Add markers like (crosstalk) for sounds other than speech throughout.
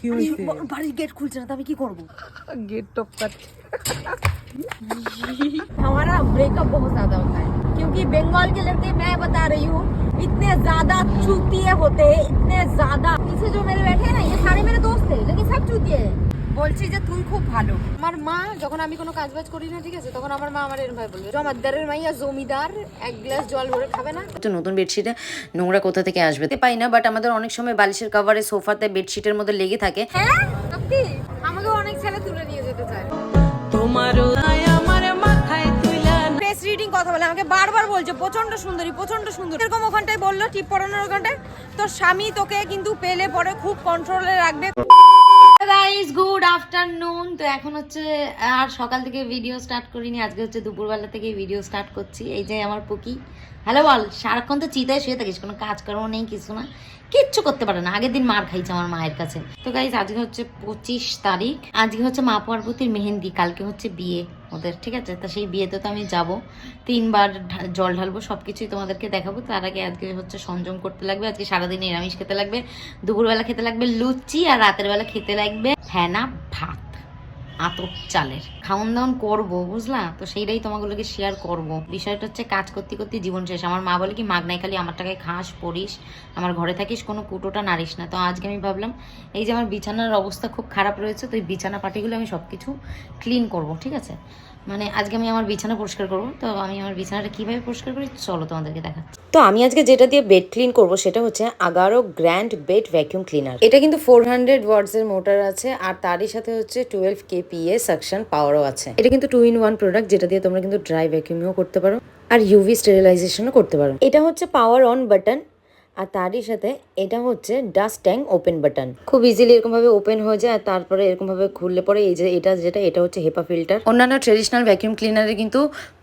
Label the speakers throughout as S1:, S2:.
S1: কি হয়েছে
S2: আরে, বাড়ির গেট খুলছে না তো আমি কি করব
S1: गेट टॉप कर
S2: हमारा ब्रेकअप बहुत ज्यादा होता है क्योंकि बंगाल के लड़के मैं बता रही हूँ इतने ज्यादा चूतिए होते हैं इतने ज्यादा पीछे जो मेरे बैठे हैं ना ये सारे मेरे दोस्त थे लेकिन सब चूतिए हैं বলছি যে তুই খুব ভালো। আমার মা যখন আমি কোনো কাজ বাজ করি না ঠিক আছে তখন আমার মা আমার এরকম ভাবে বলবে জমাদ্দারের মাইয়া জমিদার এক গ্লাস জল ভরে খাবে না?
S3: তো নতুন বেডশিটে নোংরা কোথা থেকে আসবে? তে পাই না বাট আমাদের অনেক সময় বালিশের কভারে সোফাতে বেডশিটের মধ্যে লেগে থাকে।
S2: হ্যাঁ? সত্যি? আমাকে অনেক ছেলে তুলে নিয়ে যেতে চায়।
S1: তোমারও আমার মাথায় তুইলা
S2: ফেস রিডিং কথা বলে আমাকে বারবার বলছে প্রচণ্ড সুন্দরী প্রচণ্ড সুন্দর। এরকম ওখানটায় বলল টিপ পড়ানোর ওখানটায়। তোর স্বামী তোকে কিন্তু পেলে পরে খুব কন্ট্রোলে রাখবে।
S3: তো এখন হচ্ছে, আর সকাল থেকে ভিডিও স্টার্ট করিনি, আজকে হচ্ছে দুপুরবেলা থেকে ভিডিও স্টার্ট করছি। এই যে আমার পুকি। হ্যালো বল সারাক্ষণ তো চিতায় শুয়ে থাকিস, কোনো কাজ কর্ম নেই, কিছু না। কিচ্ছু করতে পারে না, আগের দিন মার খাইছে আমার মায়ের কাছে। তো গাইজ আজকে হচ্ছে পঁচিশ তারিখ, আজকে হচ্ছে মা পার্বতীর মেহেন্দি, কালকে হচ্ছে বিয়ে ওদের, ঠিক আছে? তো সেই বিয়েতে তো আমি যাব। তিনবার জল ঢালবো সব কিছুই তোমাদেরকে দেখাবো। তার আগে আজকে হচ্ছে সংযম করতে লাগবে, আজকে সারাদিন নিরামিষ খেতে লাগবে, দুপুরবেলা খেতে লাগবে লুচি আর রাতের বেলা খেতে লাগবে ফেনা ভাত। আতপ চালের। খাওন দাওন করব, বুঝলা? তো সেইটাই তোমাগুলোকে শেয়ার করব। বিষয়টা হচ্ছে কাজ করতে করতে জীবন শেষ। আমার মা বলে কি মাগনাই খালি আমার টাকায় খাস পড়িস আমার ঘরে থাকিস, কোনো কুটোটা নারিস না। তো আজকে আমি ভাবলাম, এই যে আমার বিছানার অবস্থা খুব খারাপ রয়েছে, তো এই বিছানা পাটিগুলো আমি সব কিছু ক্লিন করব, ঠিক আছে? মানে আজকে আমি আমার বিছানা পরিষ্কার করব। তো আমি আমার বিছানাটা কীভাবে পরিষ্কার করি, চলো তোমাদেরকে দেখাচ্ছি তো আমি আজকে যেটা দিয়ে বেড ক্লিন করব, সেটা হচ্ছে Agaro grand bed vacuum cleaner এটা কিন্তু ফোর হান্ড্রেড ওয়ার্ডসের মোটর আছে, আর তারই সাথে হচ্ছে টুয়েলভ কেপিএ সাকশন পাওয়ারও আছে। এটা কিন্তু টু ইন ওয়ান প্রোডাক্ট যেটা দিয়ে তোমরা কিন্তু ড্রাই ভ্যাকিউমও করতে পারো আর ইউভি স্টেরিলাইজেশনও করতে পারো। এটা হচ্ছে পাওয়ার অন বাটন আর তারই সাথে এটা হচ্ছে ডাস্ট ট্যাঙ্ক ওপেন বাটন খুব ইজিলি এরকমভাবে ওপেন হয়ে যায় আর তারপরে এরকমভাবে খুললে পরে এই যে এটা যেটা, এটা হচ্ছে হেপা ফিল্টার অন্যান্য ট্রেডিশনাল ভ্যাকিউম ক্লিনারে কিন্তু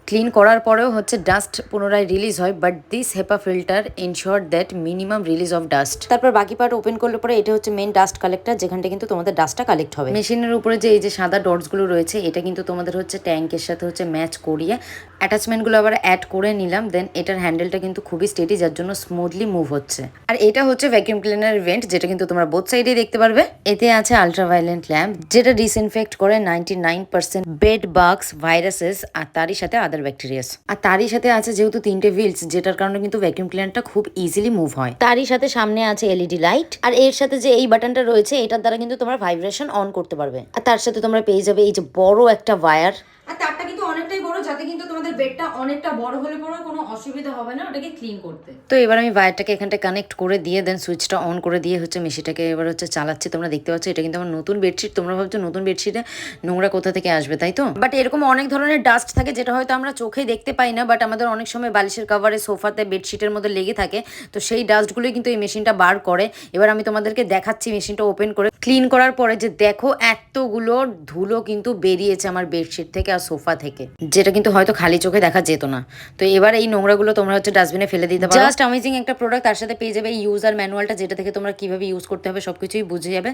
S3: ক্লিন করার পরেও হচ্ছে ডাস্ট পুনরায় রিলিজ হয় but this HEPA filter ensure that minimum release of dust তারপর বাকি পার্ট ওপেন করলে পরে এটা হচ্ছে মেন ডাস্ট কালেক্টর যেখানটা কিন্তু তোমাদের ডাস্টটা কালেক্ট হবে। মেশিনের উপরে যে এই যে সাদা ডটসগুলো রয়েছে এটা কিন্তু তোমাদের হচ্ছে ট্যাঙ্কের সাথে হচ্ছে ম্যাচ করিয়ে অ্যাটাচমেন্টগুলো আবার অ্যাড করে নিলাম দেন এটার হ্যান্ডেলটা কিন্তু খুবই স্টেডি যার জন্য স্মুথলি মুভ হচ্ছে। আর এটা হচ্ছে ভ্যাকিউম ক্লিনার ইভেন্ট যেটা কিন্তু তোমরা বোথ সাইডে দেখতে পারবে। এতে আছে আলট্রাভায়োলেন্ট ল্যাম্প যেটা ডিসইনফেক্ট করে ninety nine percent bed bugs viruses আর তারই সাথে আদার ব্যাকটেরিয়াস আর তারই সাথে আছে যেহেতু তিনটে হুইলস যেটার কারণে কিন্তু ভ্যাকিউম ক্লিনারটা খুব ইজিলি মুভ হয়। তারই সাথে সামনে আছে এলইডি লাইট আর এর সাথে যে এই বাটনটা রয়েছে এটার দ্বারা কিন্তু তোমরা ভাইব্রেশন অন করতে পারবে। আর তার সাথে তোমরা পেয়ে যাবে এই যে বড় একটা ওয়্যার
S2: আর তারটা কিন্তু অনেকটাই বড় যাতে কিন্তু তোমাদের বেডটা অনেকটা বড় হলে পরেও কোনো অসুবিধা হবে না, ওটাকে ক্লিন করতে।
S3: তো এবার আমি ওয়্যারটাকে এখানটা কানেক্ট করে দিয়ে দেন সুইচটা অন করে দিয়ে হচ্ছে মেশিনটাকে এবার হচ্ছে চালাচ্ছি। তোমরা দেখতে পাচ্ছ, এটা কিন্তু আমার নতুন বেডশিট তোমরা ভাবছ নতুন বেডশিটে নোংরা কোথা থেকে আসবে, তাই তো? বাট এরকম অনেক ধরনের ডাস্ট থাকে যেটা হয়তো আমরা চোখে দেখতে পাই না বাট আমাদের অনেক সময় বালিশের কাভারে সোফাতে বেডশিটের মধ্যে লেগে থাকে। তো সেই ডাস্টগুলোই কিন্তু এই মেশিনটা বার করে। এবার আমি তোমাদেরকে দেখাচ্ছি মেশিনটা ওপেন করে। ক্লিন করার পরে যে দেখো, এতগুলো ধুলো কিন্তু বেরিয়েছে আমার বেডশিট থেকে আর সোফা থেকে, যেটা কিন্তু হয়তো খালি চোখে দেখা যেত না। তো এবার এই নোংরাগুলো তোমরা হচ্ছে ডাস্টবিনে ফেলে দিতে পারো। জাস্ট অ্যামেজিং একটা প্রোডাক্ট তার সাথে পেয়ে যাবে এই ইউজার ম্যানুয়ালটা যেটা থেকে তোমরা কীভাবে ইউজ করতে হবে সব কিছুই বুঝে যাবে।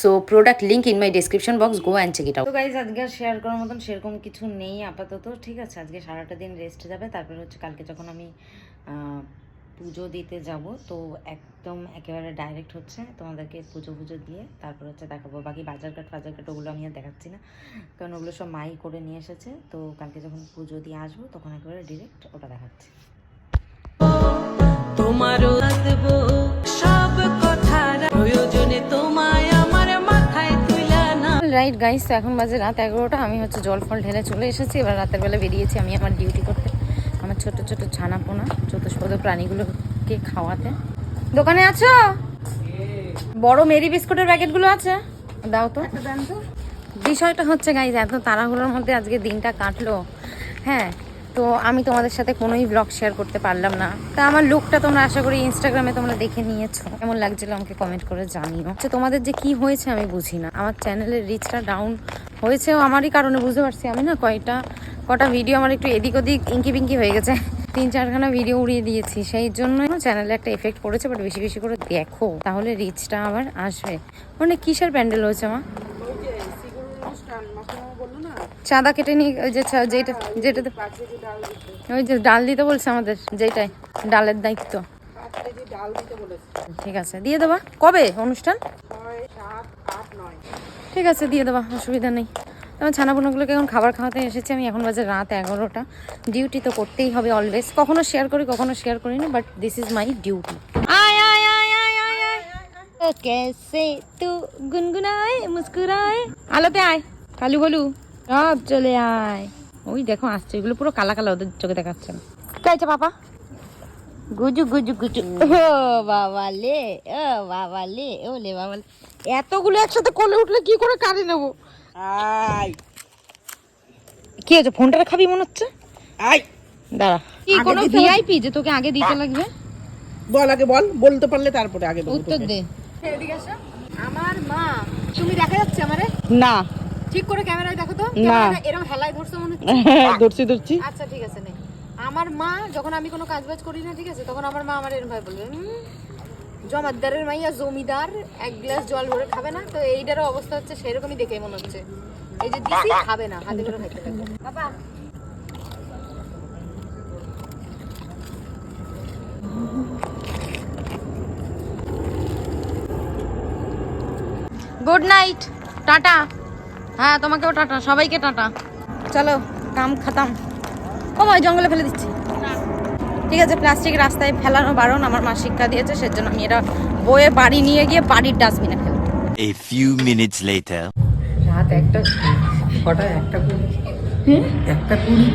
S3: So product link in my description box go and check it out তো গাইজ আজকে আর শেয়ার করার মতন সেরকম কিছু নেই আপাতত ঠিক আছে? আজকে সারাটা দিন রেস্ট যাবে তারপর হচ্ছে কালকে যখন আমি আহ, পুজো দিতে যাব। তো একদম একেবারে ডাইরেক্ট হচ্ছে তোমাদেরকে পুজো পুজো দিয়ে তারপর হচ্ছে দেখাবো। বাকি বাজার কাট ফাজার কাট ওগুলো আমি আর দেখাচ্ছি না। কারণ ওগুলো সব মাই করে নিয়ে এসেছে। তো কালকে যখন পুজো দিয়ে আসব তখন একেবারে ডিরেক্ট ওটা দেখাচ্ছি।
S1: তোমারও সব কথা প্রয়োজনে তোমায় আমার মাথায় না।
S3: রাইট গাইস তো এখন বাজে রাত এগারোটা। আমি হচ্ছে জল ফল ঢেলে চলে এসেছি। এবার রাতের বেলা বেরিয়েছি। আমি আমার ডিউটি করতে ছোট ছোট ছানাপোনা চতুষ্পদ প্রাণীগুলোকে খাওয়াতে। দোকানে আছো? বড় মেরি বিস্কুটের প্যাকেটগুলো আছে। দাও তো। বিষয়টা হচ্ছে গাইজ এত তাড়াহুড়োর মধ্যে আজকে দিনটা কাটলো। হ্যাঁ তো আমি তোমাদের সাথে কোনোই ব্লগ শেয়ার করতে পারলাম না। তা আমার লুকটা তোমরা আশা করি ইনস্টাগ্রামে তোমরা দেখে নিয়েছো। কেমন লাগছিল আমাকে কমেন্ট করে জানিও। আচ্ছা তোমাদের যে কি হয়েছে আমি বুঝি না। আমার চ্যানেলের রিচটা ডাউন হয়েছেও আমারই কারণে বুঝতে পারছি আমি না কয়টা কটা ভিডিও আমার একটু এদিক ওদিক ইঙ্কি পিঙ্কি হয়ে গেছে। তিন চারখানা ভিডিও উড়িয়ে দিয়েছি সেই জন্য চ্যানেলে একটা এফেক্ট পড়েছে বাট বেশি বেশি করে দেখো তাহলে রিচটা আবার আসবে। মানে কিসের প্যান্ডেল হয়েছে মা? চাঁদা কেটে নিয়ে ওই যে যেটা যেটাতে ওই যে ডাল দিতে বলছে আমাদের যেটাই ডালের দায়িত্ব।
S2: ঠিক আছে দিয়ে দেবা। কবে অনুষ্ঠান? ঠিক আছে দিয়ে দেবা অসুবিধা নেই। আমার ছানাপুনাগুলোকে এখন খাবার খাওয়াতে এসেছি আমি এখন বাজে রাত এগারোটা ডিউটি তো করতেই হবে অলওয়েজ কখনো শেয়ার করি কখনো শেয়ার করি না but this is my duty আয় আয় আয় আয় আয় আয় ও कैसे तू गुनगुनाए मुस्कुराए আলোতে আয় কালু বলু সব চলে আয় ওই দেখো আসছে এগুলো পুরো কালা কালা ওদের চোখে দেখাচ্ছে না কাইছে পাপা গুজু গুজু গুজু ও বাবা লে ও বাবা লে ও লে বাবা লে। এতগুলো একসাথে কোলে উঠলে কি করে কাঁদে নেবো
S4: আই
S2: কি হয়েছে? ফোনটা খাবি মনে হচ্ছে?
S4: আই
S2: দাঁড়া। কি কোনো ভিআইপি যে তোকে আগে দিতে লাগবে?
S4: বল আগে বল বলতে পারলে তারপরে আগে
S2: উত্তর দে।
S5: এদিকে আসো। আমার মা তুমি দেখা যাচ্ছে আমারে?
S4: না।
S5: ঠিক করে ক্যামেরায় দেখো তো?
S4: না।
S5: এরকম হেলায় ধরছো মনে হচ্ছে। (laughs)
S4: ধরছি ধরছি।
S5: আচ্ছা ঠিক আছে নে। আমার মা যখন আমি কোনো কাজ বাজ করি না ঠিক আছে তখন আমার মা আমার এরকম ভাবে বলবে "হুম, জমাদ্দারের মাইয়া জমিদার, এক গ্লাস জল ভরে খাবে না, তো এইটারও অবস্থা হচ্ছে সেরকমই দেখে মনে হচ্ছে। এই যে দিছি, খাবে না, হাতে করে খাইতে বাবা।
S2: Good night tata. হ্যাঁ তোমাকেও টাটা, সবাইকে টাটা। চলো, কাম খাতাম। ও জঙ্গলে ফেলে দিচ্ছি। ঠিক আছে প্লাস্টিক রাস্তায় ফেলানো বারণ আমার মা শিক্ষা দিয়েছে সেজন্য আমি এটা বয়ে বাড়ি নিয়ে গিয়ে বাড়ির ডাস্টবিনে ফেলব।
S6: A few minutes later.
S2: রাত একটা
S4: কটা একটা কুড়ি? একটা কুড়ি?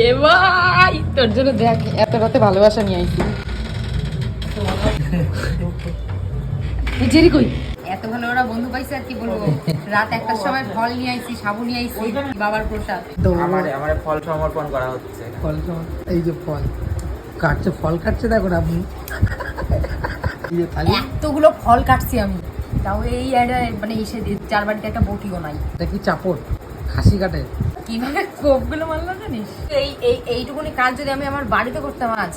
S2: এ ভাই? তোর জন্য দেখ এত রাতে ভালোবাসা নিয়ে আইছি। (laughs) জেরি কই? এত ভালো ওরা বন্ধু পাইছে আর কি বলব? রাত একটার সময় ফল নিয়ে আইছি সাবু নিয়ে আইছি বাবার প্রসাদ।
S7: আমার আমার ফল সমর্পণ করা হচ্ছে।
S4: ফল? এই যে ফল। কাটছে ফল কাটছে দেখো না আপনি
S2: এতগুলো ফল কাটছি আমি। তাও এই একটা মানে এসে চার বাড়িতে একটা বটিও নাই।
S4: এটা কি চাপড়? খাসি কাটে?
S2: কীভাবে কোপগুলো মারলাম জানিস? এই এই এইটুকুনি কাজ যদি আমি আমার বাড়িতে করতাম আজ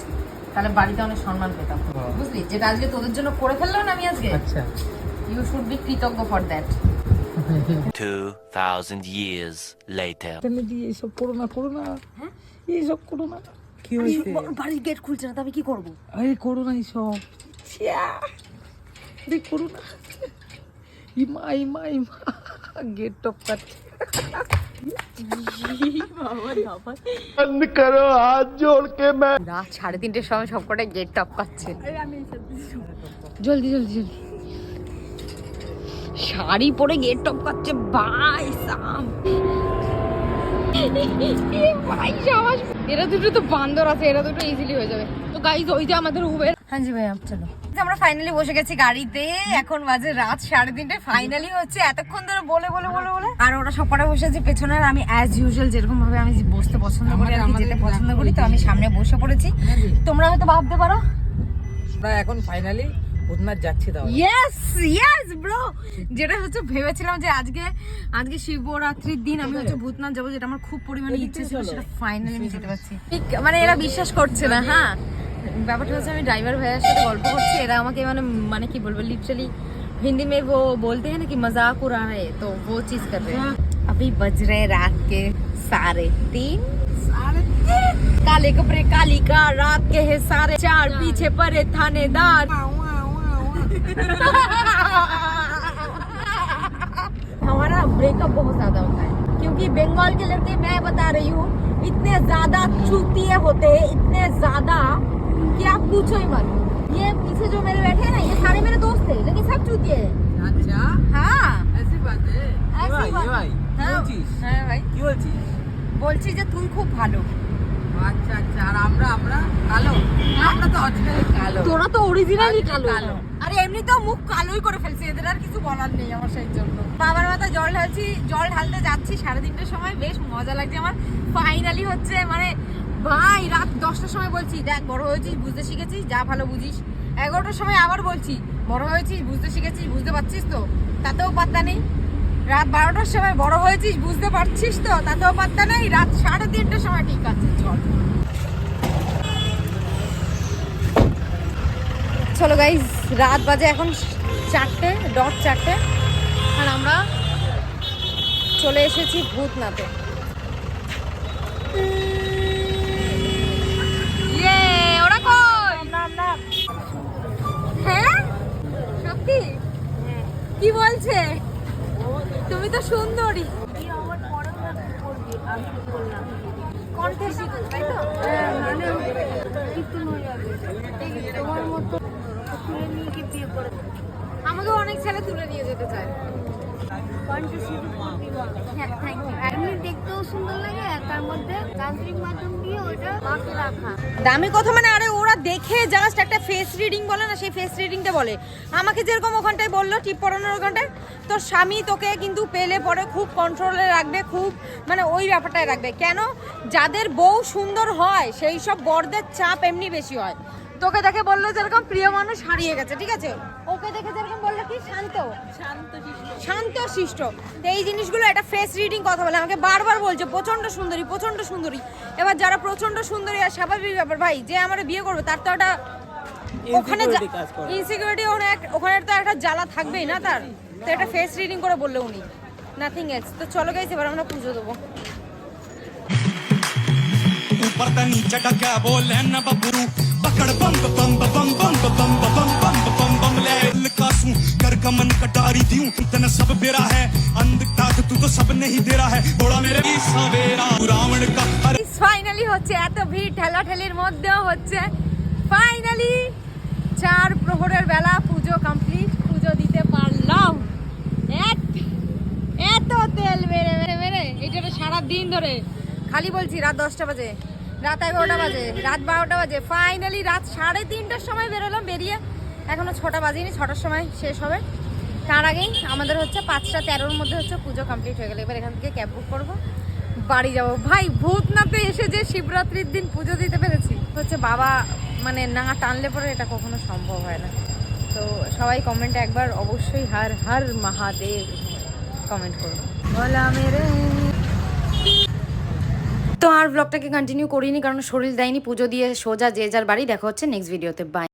S2: তাহলে বাড়িতে অনেক সম্মান পেতাম। বুঝলি? যেটা আজকে তোদের জন্য করে ফেললাম না আমি আজকে?
S4: আচ্ছা।
S2: ইউ শুড বি কৃতজ্ঞ ফর দ্যাট
S6: 2,000 years later.
S4: তাহলে দিয়ে এইসব করো না করো না। এইসব করো না। কি হয়েছে?
S2: বাড়ির গেট খুলছে না তবে কি করব?
S4: আরে করো না এইসব। আরে করো না। ইমা ইমা ইমা গেট টপ কাটছে
S2: রাত সাড়ে তিনটের সময় সবকটাই গেট টপ পাচ্ছে জলদি জলদি জলদি। শাড়ি পরে গেট টপ পাচ্ছে ভাই সাম। ভাই সাবাস। এরা দুটো তো বান্দর আছে এরা দুটো ইজিলি হয়ে যাবে। তো গাইজ ওই যে আমাদের উবের হ্যাঁ জি ভাই চলো। আমরা ফাইনালি বসে গেছি গাড়িতে। এখন বাজে রাত সাড়ে তিনটে। ফাইনালি হচ্ছে এতক্ষণ ধরে বলে বলে বলে বলে। আর ওরা সবকটা বসে আছে পেছনে আর আমি অ্যাজ ইউজুয়াল যেরকম ভাবে আমি বসতে পছন্দ করি আর যেতে পছন্দ করি তো আমি সামনে বসে পড়েছি। তোমরা হয়তো ভাবতে পারো
S4: আমরা এখন ফাইনালি উদনাথ যাচ্ছি তাহলে
S2: ইয়েস ইয়েস ব্রো যেটা হচ্ছে ভেবেছিলাম যে আজকে আজকে শিবরাত্রির দিন আমি হচ্ছে ভূতনাথ যাবো যেটা আমার খুব পরিমাণে ইচ্ছে ছিল সেটা ফাইনালি আমি যেতে পারছি ঠিক মানে এরা বিশ্বাস করছে না হ্যাঁ ব্যাপারটা হচ্ছে আমি ড্রাইভার ভাইয়ের সাথে গল্প করছি এরা আমাকে মানে মানে কি বলবো লিটারালি हिंदी में वो बोलते हैं ना कि मजाक उड़ा रहे हैं, तो वो चीज कर रहे हैं अभी बज रहे हैं रात के साढ़े तीन साढ़े तीन काले कपड़े काली का रात के है सारे चार पीछे पड़े थानेदार हमारा ब्रेकअप बहुत ज्यादा होता है क्योंकि बंगाल के लड़के मैं बता रही हूँ इतने ज्यादा चूतिए होते हैं इतने ज्यादा कि आप पूछो ही मत ये पीछे जो मेरे बैठे हैं ना ये सारे मेरे दोस्त थे लेकिन सब चूतिए हैं
S4: আচ্ছা
S2: हाँ
S4: ऐसी बात है
S2: ऐसी बात
S4: ভাই
S2: हाँ
S4: বলছিস
S2: हाँ भाई
S4: কি বলছিস
S2: বলছি যে তুই খুব ভালো
S4: আচ্ছা আচ্ছা আর আমরা আমরা কালো আমরা তো অরিজিনালি কালো
S2: তোরা তো অরিজিনালি কালো
S4: কালো।
S2: আরে, এমনিতেও মুখ কালোই করে ফেলছি, এদের আর কিছু বলার নেই আমার সেই জন্য। বাবার মাথায় জল ঢালছি, জল ঢালতে যাচ্ছি সাড়ে তিনটের সময়, বেশ মজা লাগছে আমার। ফাইনালি হচ্ছে মানে ভাই, রাত দশটার সময় বলছি, দেখ, বড় হয়েছিস, বুঝতে শিখেছিস, যা ভালো বুঝিস। এগারোটার সময় আবার বলছি, বড় হয়েছিস, বুঝতে শিখেছিস, বুঝতে পারছিস তো? তাতেও পাত্তা নেই। রাত বারোটার সময়, বড় হয়েছিস, বুঝতে পারছিস তো? তাতেও পাত্তা নেই। রাত সাড়ে তিনটের সময়, ঠিক আছে, চল। চলো গাইজ রাত বাজে এখন চারটে ডট চারটে। আর আমরা চলে এসেছি ভূতনাথে। ইয়ে ওরা কই? হ্যাঁ? সত্যি? কি বলছে? তুমি তো সুন্দরী। কণ্ঠে শিখো তাই তো? মানে তোমার মতো তুলে নিয়ে কি বিয়ে করে আমাকে অনেক ছেলে তুলে নিয়ে যেতে চায়। হ্যাঁ থ্যাংক ইউ
S8: এমনি দেখতেও সুন্দর লাগে তার মধ্যে যান্ত্রিক মাধ্যম দিয়ে ওটা মাকে রাখা।
S2: দামি কথা মানে আরে ওরা দেখে জাস্ট একটা ফেস রিডিং বলে না সেই ফেস রিডিংটা বলে। আমাকে যেরকম ওখানটায় বলল টিপ পড়ানোর ওখানটায় তোর স্বামী তোকে কিন্তু পেলে পরে খুব কন্ট্রোলে রাখবে খুব মানে ওই ব্যাপারটায় রাখবে। কেন? যাদের বউ সুন্দর হয় সেই সব বরদের চাপ এমনি বেশি হয়। তোকে দেখে বললো যেরকম প্রিয় মানুষ হারিয়ে গেছে ঠিক আছে ওকে দেখে যেরকম বললো কি শান্ত শান্ত শিষ্ট তো এই জিনিসগুলো একটা ফেস রিডিং কথা বলে আমাকে বারবার বলছে প্রচন্ড সুন্দরী প্রচন্ড সুন্দরী এবার যারা প্রচন্ড সুন্দরী আর স্বাভাবিক ব্যাপার ভাই যে আমার বিয়ে করবে তার তো একটা ওখানে ইনসিকিউরিটি ওখানে তো একটা জ্বালা থাকবেই না তার তো একটা ফেস রিডিং করে বললো উনি নাথিং এলস তো চলো গাইস এবার আমরা পুজো দেবো
S9: ऊपर का नीचे का क्या बोले न बबरू पकड़ बम बम बम बम बम बम बम बम बम बम ले कासू कर कमन कटारी दियूं तने सब बेरा है अंध ताक तू तो सब नहीं दे रहा है थोड़ा मेरे भी सवेरा रावण का अरे
S2: ফাইনালি হচ্ছে এত ভিড় ঠেলাঠেলির মধ্যেও হচ্ছে ফাইনালি চার প্রহরের বেলা পুজো কমপ্লিট পুজো দিতে পারলাম এত- এত তেল বেড়ে বেড়ে বেড়ে এটা তো সারা দিন ধরে খালি বলছি রাত দশটা বাজে রাত এগারোটা বাজে, রাত বারোটা বাজে। ফাইনালি রাত সাড়ে তিনটার সময় বেরোলাম, বেরিয়ে এখনও ছটা বাজেনি, ছটার সময় শেষ হবে। তার আগেই আমাদের হচ্ছে পাঁচটা তেরোর মধ্যে হচ্ছে পুজো কমপ্লিট হয়ে গেলে। এবার এখান থেকে ক্যাব বুক করব, বাড়ি যাব। ভাই, ভূতনাথে এসে যে শিবরাত্রির দিন পুজো দিতে পেরেছি হচ্ছে বাবা মানে না টানলে পরে এটা কখনো সম্ভব হয় না। তো সবাই কমেন্টে একবার অবশ্যই হার হার মহাদেব কমেন্ট করো। বলা মেরে
S3: তো আর ব্লগটাকে কন্টিনিউ করিনি, কারণ শরীর দেয়নি, পুজো দিয়ে সোজা যে যার বাড়ি। দেখা হচ্ছে নেক্সট ভিডিওতে বাই